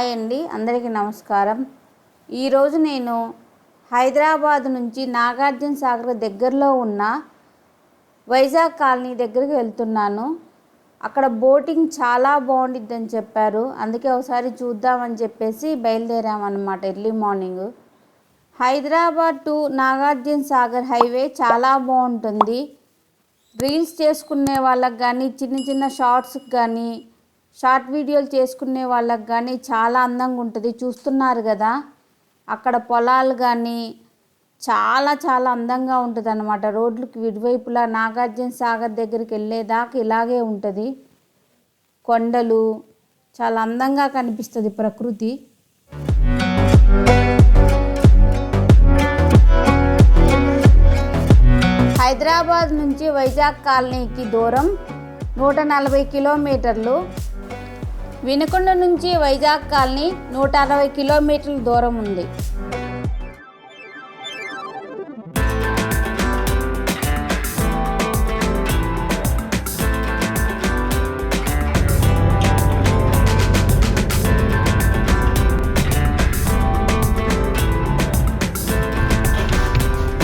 Hi అండి. అందరికీ నమస్కారం. ఈరోజు నేను హైదరాబాద్ నుంచి నాగార్జున సాగర్ దగ్గరలో ఉన్న వైజాగ్ కాలనీ దగ్గరికి వెళ్తున్నాను. అక్కడ బోటింగ్ చాలా బాగుండిద్దని చెప్పారు. అందుకే ఒకసారి చూద్దామని చెప్పేసి బయలుదేరామన్నమాట early morning. Hyderabad to Nagarjuna Sagar highway చాలా బాగుంటుంది. రీల్స్ చేసుకునే వాళ్ళకి కానీ చిన్న చిన్న షార్ట్స్కి కానీ షార్ట్ వీడియోలు చేసుకునే వాళ్ళకి కానీ చాలా అందంగా ఉంటుంది. చూస్తున్నారు కదా? అక్కడ పొలాలు కానీ చాలా చాలా అందంగా ఉంటుంది అనమాట రోడ్లకి విడివైపులా నాగార్జున సాగర్ దగ్గరికి వెళ్ళేదాకా ఇలాగే ఉంటుంది. కొండలు చాలా అందంగా కనిపిస్తుంది ప్రకృతి. హైదరాబాద్ నుంచి వైజాగ్ కాలనీకి దూరం నూట నలభై కిలోమీటర్లు. వినుకొండ నుంచి వైజాగ్ కాలనీ నూట అరవై కిలోమీటర్ల దూరం ఉంది.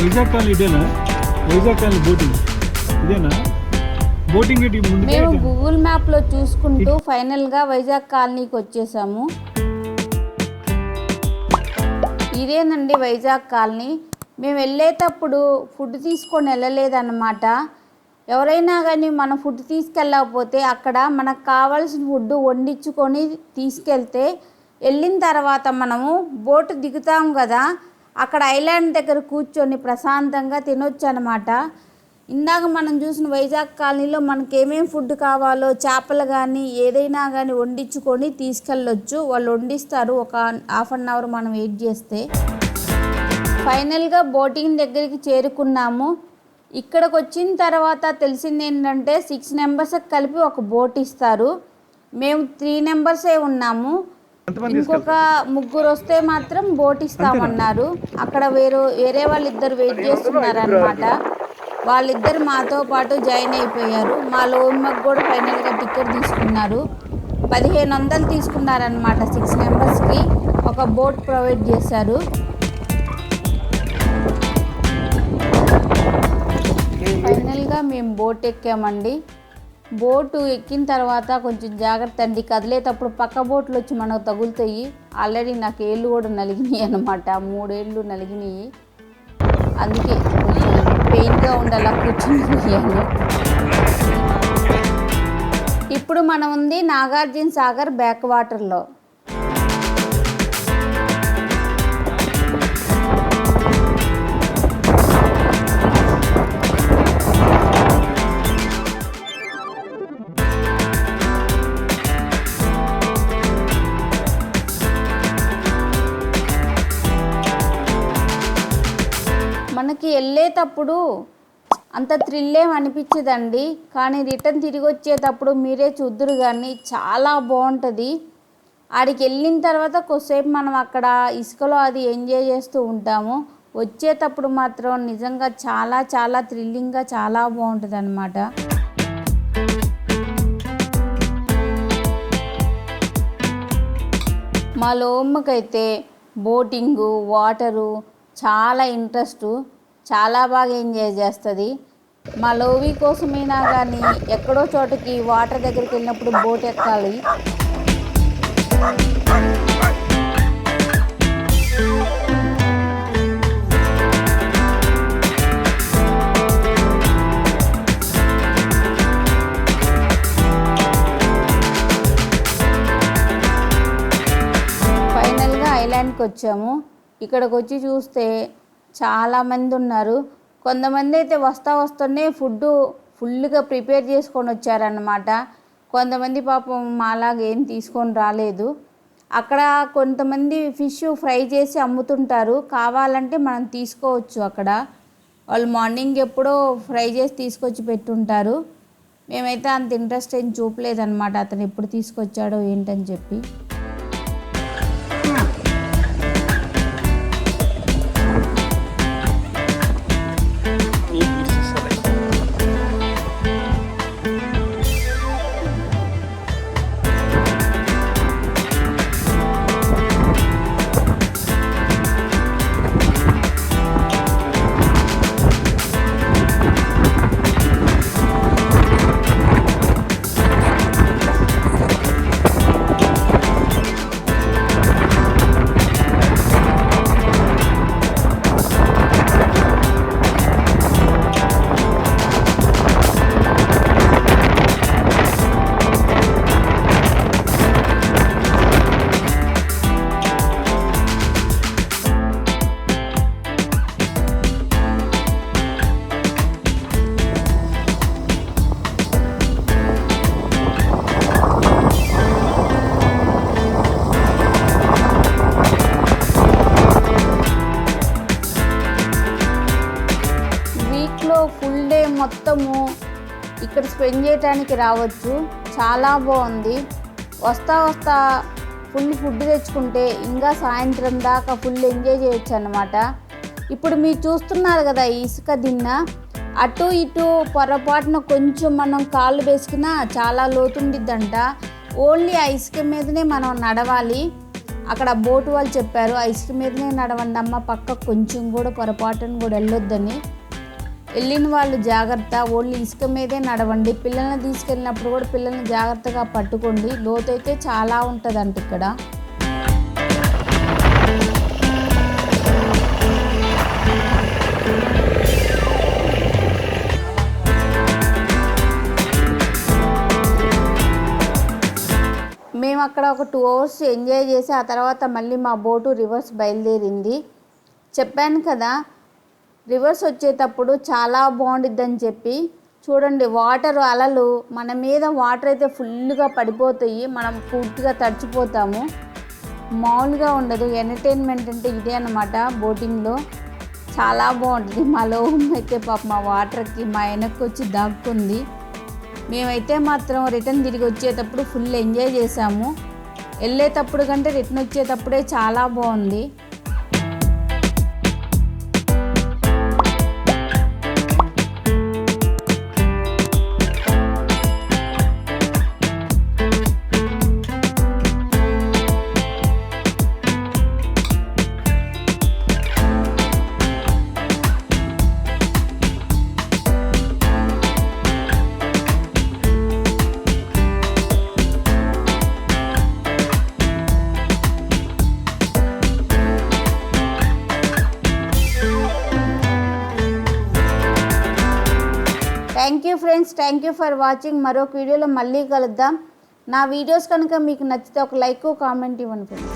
వైజాగ్ కాలనీ ఇదేనా? Vizag colony boating. ఇదేనా? బోటింగ్ మేము. గూగుల్ మ్యాప్లో చూసుకుంటూ ఫైనల్గా వైజాగ్ కాలనీకి వచ్చేసాము. ఇదేనండి వైజాగ్ కాలనీ మేము వెళ్ళేటప్పుడు ఫుడ్ తీసుకొని వెళ్ళలేదన్నమాట. ఎవరైనా కానీ మనం ఫుడ్ తీసుకెళ్ళకపోతే అక్కడ మనకు కావాల్సిన ఫుడ్ వండించుకొని తీసుకెళ్తే వెళ్ళిన తర్వాత మనము బోటు దిగుతాం కదా. అక్కడ ఐలాండ్ దగ్గర కూర్చొని ప్రశాంతంగా తినొచ్చు అనమాట ఇందాక మనం చూసిన వైజాగ్ కాలనీలో మనకి ఏమేమి ఫుడ్ కావాలో చేపలు కానీ ఏదైనా కానీ వండించుకొని తీసుకెళ్ళొచ్చు. వాళ్ళు వండిస్తారు. ఒక హాఫ్ అన్ అవర్ మనం వెయిట్ చేస్తే. ఫైనల్గా బోటింగ్ దగ్గరికి చేరుకున్నాము. ఇక్కడికి వచ్చిన తర్వాత తెలిసింది ఏంటంటే సిక్స్ నెంబర్స్కి కలిపి ఒక బోట్ ఇస్తారు. మేము త్రీ నెంబర్సే ఉన్నాము. ఇంకొక ముగ్గురు వస్తే మాత్రం బోట్ ఇస్తామన్నారు. అక్కడ వేరు వేరే వాళ్ళిద్దరు వెయిట్ చేస్తున్నారు అనమాట వాళ్ళిద్దరు మాతో పాటు జాయిన్ అయిపోయారు. మా లోమ్మకు కూడా ఫైనల్గా టికెట్ తీసుకున్నారు. పదిహేను వందలు తీసుకున్నారనమాట సిక్స్ మెంబర్స్కి. ఒక బోట్ ప్రొవైడ్ చేశారు. ఫైనల్గా మేము బోట్ ఎక్కామండి. బోటు ఎక్కిన తర్వాత కొంచెం జాగ్రత్త అండి. కదిలేటప్పుడు పక్క బోట్లు వచ్చి మనకు తగులుతాయి. ఆల్రెడీ నాకు ఏళ్ళు కూడా నలిగినాయి అనమాట మూడేళ్ళు నలిగినాయి. అందుకే కొంచెం పెయిన్గా కూర్చుని ఇప్పుడు మనం ఉంది నాగార్జున సాగర్ బ్యాక్ వాటర్లో. మనకి వెళ్ళేటప్పుడు అంత థ్రిల్లేం అనిపించదండి. కానీ రిటర్న్ తిరిగి వచ్చేటప్పుడు మీరే చూద్దురు కానీ చాలా బాగుంటుంది ఆడికి వెళ్ళిన తర్వాత కొద్దిసేపు మనం అక్కడ ఇసుకలో అది ఎంజాయ్ చేస్తూ ఉంటాము. వచ్చేటప్పుడు మాత్రం నిజంగా చాలా చాలా థ్రిల్లింగ్గా చాలా బాగుంటుంది అనమాట మా లోమ్మకైతే బోటింగు వాటరు చాలా ఇంట్రెస్ట్. చాలా బాగా ఎంజాయ్ చేస్తుంది. మా లోవి కోసమైనా కానీ ఎక్కడో చోటకి వాటర్ దగ్గరికి వెళ్ళినప్పుడు బోట్ ఎక్కాలి. ఫైనల్గా ఐలాండ్కి వచ్చాము ఇక్కడికి వచ్చి చూస్తే చాలామంది ఉన్నారు. కొంతమంది అయితే వస్తా వస్తూనే ఫుడ్ ఫుల్గా ప్రిపేర్ చేసుకొని వచ్చారనమాట కొంతమంది పాపం మాలాగా ఏం తీసుకొని రాలేదు. అక్కడ కొంతమంది ఫిష్ ఫ్రై చేసి అమ్ముతుంటారు. కావాలంటే మనం తీసుకోవచ్చు అక్కడ. వాళ్ళు మార్నింగ్ ఎప్పుడో ఫ్రై చేసి తీసుకొచ్చి పెట్టుంటారు. మేమైతే అంత ఇంట్రెస్ట్ ఏం చూపలేదన్నమాట. అతను ఎప్పుడు తీసుకొచ్చాడో ఏంటని చెప్పి. బోట్లో ఫుల్ డే మొత్తము ఇక్కడ స్పెండ్ చేయడానికి రావచ్చు. చాలా బాగుంది. వస్తా వస్తా ఫుల్ ఫుడ్ తెచ్చుకుంటే ఇంకా సాయంత్రం దాకా ఫుల్ ఎంజాయ్ చేయొచ్చు అనమాట ఇప్పుడు మీరు చూస్తున్నారు కదా ఇసుక దిన్న. అటు ఇటు పొరపాటున కొంచెం మనం కాళ్ళు వేసుకున్నా చాలా లోతుండిద్దంట ఓన్లీ ఆ ఇసుక మీదనే మనం నడవాలి. అక్కడ బోటు వాళ్ళు చెప్పారు ఆ ఇసుక మీదనే నడవండి అమ్మ పక్క కొంచెం కూడా పొరపాటును కూడా వెళ్ళొద్దని. వెళ్ళిన వాళ్ళు జాగ్రత్త. ఓన్లీ ఇసుక మీదే నడవండి. పిల్లల్ని తీసుకెళ్ళినప్పుడు కూడా పిల్లల్ని జాగ్రత్తగా పట్టుకోండి. లోతు అయితే చాలా ఉంటుందంట ఇక్కడ. మేము అక్కడ ఒక టూ అవర్స్ ఎంజాయ్ చేసి ఆ తర్వాత మళ్ళీ మా బోటు రివర్స్ బయలుదేరింది. చెప్పాను కదా రివర్స్ వచ్చేటప్పుడు చాలా బాగుండిద్దని చెప్పి చూడండి వాటర్ అలలు మన మీద వాటర్ అయితే ఫుల్గా పడిపోతాయి మనం పూర్తిగా తడిచిపోతాము. మామూలుగా ఉండదు ఎంటర్టైన్మెంట్ అంటే ఇదే అనమాట బోటింగ్లో. చాలా బాగుంటుంది. మా లోహం అయితే పాప మా వాటర్కి మా వెనక్కి వచ్చి దాక్కుంది. మేమైతే మాత్రం రిటర్న్ తిరిగి వచ్చేటప్పుడు ఫుల్ ఎంజాయ్ చేసాము వెళ్ళేటప్పుడు కంటే రిటర్న్ వచ్చేటప్పుడే చాలా బాగుంది. Friends thank you for watching మరొక వీడియోలో మళ్ళీ కలుద్దాం. నా వీడియోస్ కనుక మీకు నచ్చితే ఒక లైక్ కామెంట్ ఇవ్వండి